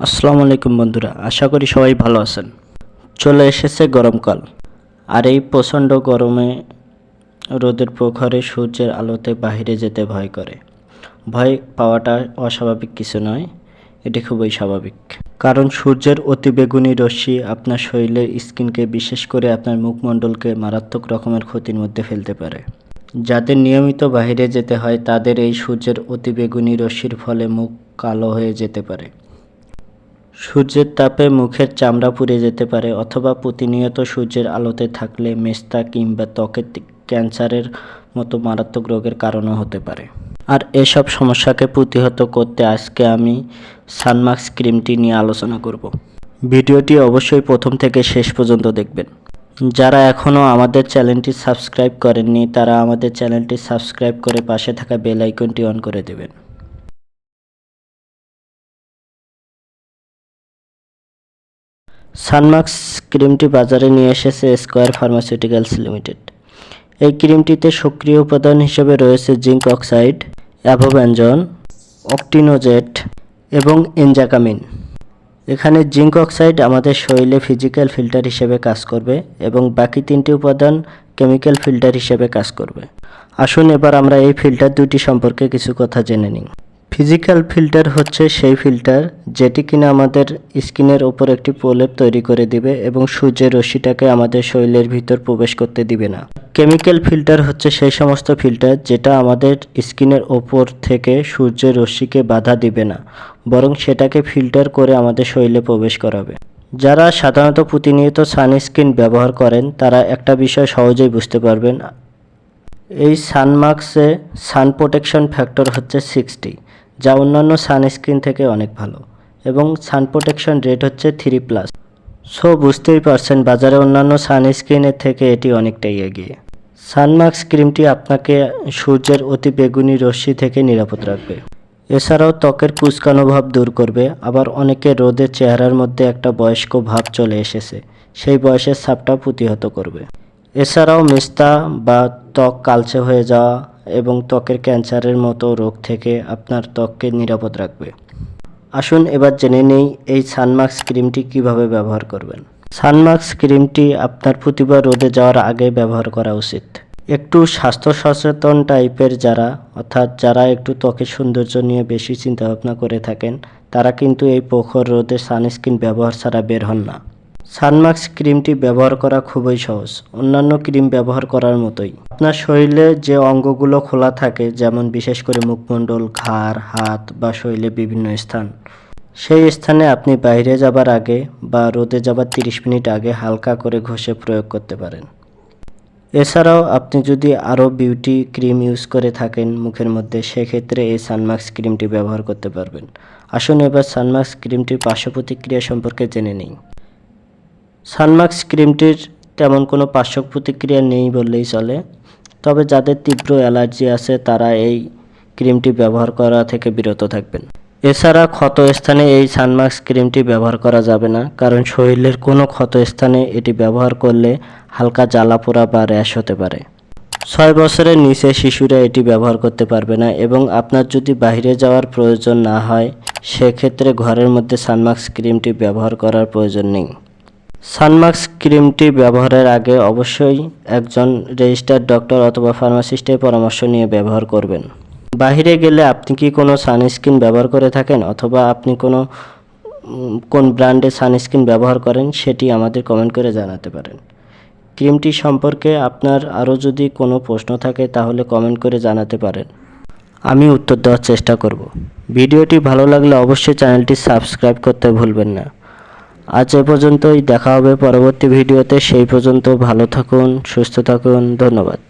আসসালামু আলাইকুম বন্ধুরা, আশা করি সবাই ভালো আছেন। চলে এসেছে গরমকাল, আর এই প্রচণ্ড গরমে রোদের প্রখরে সূর্যের আলোতে বাইরে যেতে ভয় করে। ভয় পাওয়াটা অস্বাভাবিক কিছু নয়, এটি খুবই স্বাভাবিক। কারণ সূর্যের অতিবেগুনি রশ্মি আপনার শরীরের স্কিনকে বিশেষ করে আপনার মুখমণ্ডলকে মারাত্মক রকমের ক্ষতির মধ্যে ফেলতে পারে। যাদের নিয়মিত বাইরে যেতে হয়, তাদের এই সূর্যের অতিবেগুনি রশ্মির ফলে মুখ কালো হয়ে যেতে পারে। সূর্যের তাপে মুখের চামড়া পুড়ে যেতে পারে অথবা প্রতিনিয়ত সূর্যের আলোতে থাকলে মেস্তা কিংবা ত্বকের ক্যান্সারের মতো মারাত্মক রোগের কারণও হতে পারে। আর এসব সমস্যাকে প্রতিহত করতে আজকে আমি সানমাক্স ক্রিমটি নিয়ে আলোচনা করব। ভিডিওটি অবশ্যই প্রথম থেকে শেষ পর্যন্ত দেখবেন। যারা এখনও আমাদের চ্যানেলটি সাবস্ক্রাইব করেননি, তারা আমাদের চ্যানেলটি সাবস্ক্রাইব করে পাশে থাকা বেল আইকনটি অন করে দেবেন। সানমাক্স ক্রিমটি বাজারে নিয়ে এসেছে স্কোয়ার ফার্মাসিউটিক্যালস লিমিটেড। এই ক্রিমটিতে সক্রিয় উপাদান হিসেবে রয়েছে জিঙ্ক অক্সাইড, অ্যাভোব্যাঞ্জন, অক্টিনোজেট এবং এনজাকামিন। এখানে জিঙ্ক অক্সাইড আমাদের শরীরে ফিজিক্যাল ফিল্টার হিসেবে কাজ করবে এবং বাকি তিনটি উপাদান কেমিক্যাল ফিল্টার হিসেবে কাজ করবে। আসুন এবার আমরা এই ফিল্টার দুটি সম্পর্কে কিছু কথা জেনে নিই। ফিজিক্যাল ফিল্টার হচ্ছে সেই ফিল্টার যেটি কিনা আমাদের স্কিনের ওপর একটি প্রলেপ তৈরি করে দিবে এবং সূর্যের রশ্মিটাকে আমাদের শরীরের ভিতর প্রবেশ করতে দিবে না। কেমিক্যাল ফিল্টার হচ্ছে সেই সমস্ত ফিল্টার যেটা আমাদের স্কিনের ওপর থেকে সূর্যের রশ্মিকে বাধা দিবে না, বরং সেটাকে ফিল্টার করে আমাদের শরীরে প্রবেশ করাবে। যারা সাধারণত প্রতিনিয়ত সানস্ক্রিন ব্যবহার করেন, তারা একটা বিষয় সহজেই বুঝতে পারবেন। এই সানমার্কসে সান প্রোটেকশন ফ্যাক্টর হচ্ছে সিক্সটি, যা অন্যান্য সানস্ক্রিন থেকে অনেক ভালো। এবং সান প্রোটেকশন রেট হচ্ছে থ্রি প্লাস সো বুঝতেই পারছেন, বাজারে অন্যান্য সানস্ক্রিনের থেকে এটি অনেকটাই এগিয়ে। সানমার্কস ক্রিমটি আপনাকে সূর্যের অতি বেগুনি রশ্মি থেকে নিরাপদ রাখবে। এছাড়াও ত্বকের কুচকানো ভাব দূর করবে। আবার অনেকে রোদের চেহারার মধ্যে একটা বয়স্ক ভাব চলে এসেছে। সেই বয়সের ছাপটা প্রতিহত করবে। এছাড়াও মেস্তা বা ত্বক কালচে হয়ে যাওয়া এবং ত্বকের ক্যান্সারের মতো রোগ থেকে আপনার ত্বককে নিরাপদ রাখবে। আসুন এবার জেনে নেই এই সানমাক্স ক্রিমটি কীভাবে ব্যবহার করবেন। সানমাক্স ক্রিমটি আপনার প্রতিবার রোদে যাওয়ার আগে ব্যবহার করা উচিত। একটু স্বাস্থ্য সচেতন টাইপের যারা, অর্থাৎ যারা একটু ত্বকের সৌন্দর্য নিয়ে বেশি চিন্তাভাবনা করে থাকেন, তারা কিন্তু এই প্রখর রোদে সানস্ক্রিন ব্যবহার ছাড়া বের হন না। সানমাক্স ক্রিমটি ব্যবহার করা খুবই সহজ। অন্যান্য ক্রিম ব্যবহার করার মতোই। আপনার শরীরে যে অঙ্গগুলো খোলা থাকে, যেমন বিশেষ করে মুখমণ্ডল, ঘাড়, হাত বা শরীরে বিভিন্ন স্থান, সেই স্থানে আপনি বাইরে যাবার আগে বা রোদে যাবার তিরিশ মিনিট আগে হালকা করে ঘষে প্রয়োগ করতে পারেন। এছাড়াও আপনি যদি আরও বিউটি ক্রিম ইউজ করে থাকেন মুখের মধ্যে, সেক্ষেত্রে এই সানমাক্স ক্রিমটি ব্যবহার করতে পারবেন। আসুন এবার সানমাক্স ক্রিমটির পার্শ্ব প্রতিক্রিয়া সম্পর্কে জেনে নিই। সানমাক্স ক্রিমটির তেমন কোনো পার্শ্ব প্রতিক্রিয়া নেই বললেই চলে। তবে যাদের তীব্র অ্যালার্জি আছে, তারা এই ক্রিমটি ব্যবহার করা থেকে বিরত থাকবেন। এছাড়া ক্ষত স্থানে এই সানমাক্স ক্রিমটি ব্যবহার করা যাবে না, কারণ শরীরের কোনো ক্ষত স্থানে এটি ব্যবহার করলে হালকা জ্বালা পোড়া বা র্যাশ হতে পারে। ছয় বছরের নিচে শিশুরা এটি ব্যবহার করতে পারবে না এবং আপনার যদি বাইরে যাওয়ার প্রয়োজন না হয়, সেক্ষেত্রে ঘরের মধ্যে সানমাক্স ক্রিমটি ব্যবহার করার প্রয়োজন নেই। সানমাক্স ক্রিমটি ব্যবহারের আগে অবশ্যই একজন রেজিস্টার্ড ডক্টর অথবা ফার্মাসিস্টের পরামর্শ নিয়ে ব্যবহার করবেন। বাইরে গেলে আপনি কি কোনো সানস্ক্রিন ব্যবহার করে থাকেন অথবা আপনি কোনো কোন ব্র্যান্ডের সানস্ক্রিন ব্যবহার করেন সেটি আমাদের কমেন্ট করে জানাতে পারেন। ক্রিমটি সম্পর্কে আপনার আরও যদি কোনো প্রশ্ন থাকে তাহলে কমেন্ট করে জানাতে পারেন। আমি উত্তর দেওয়ার চেষ্টা করব। ভিডিওটি ভালো লাগলে অবশ্যই চ্যানেলটি সাবস্ক্রাইব করতে ভুলবেন না। আজ এ পর্যন্তই দেখা হবে পরবর্তী ভিডিওতে। সেই পর্যন্ত ভালো থাকুন সুস্থ থাকুন ধন্যবাদ।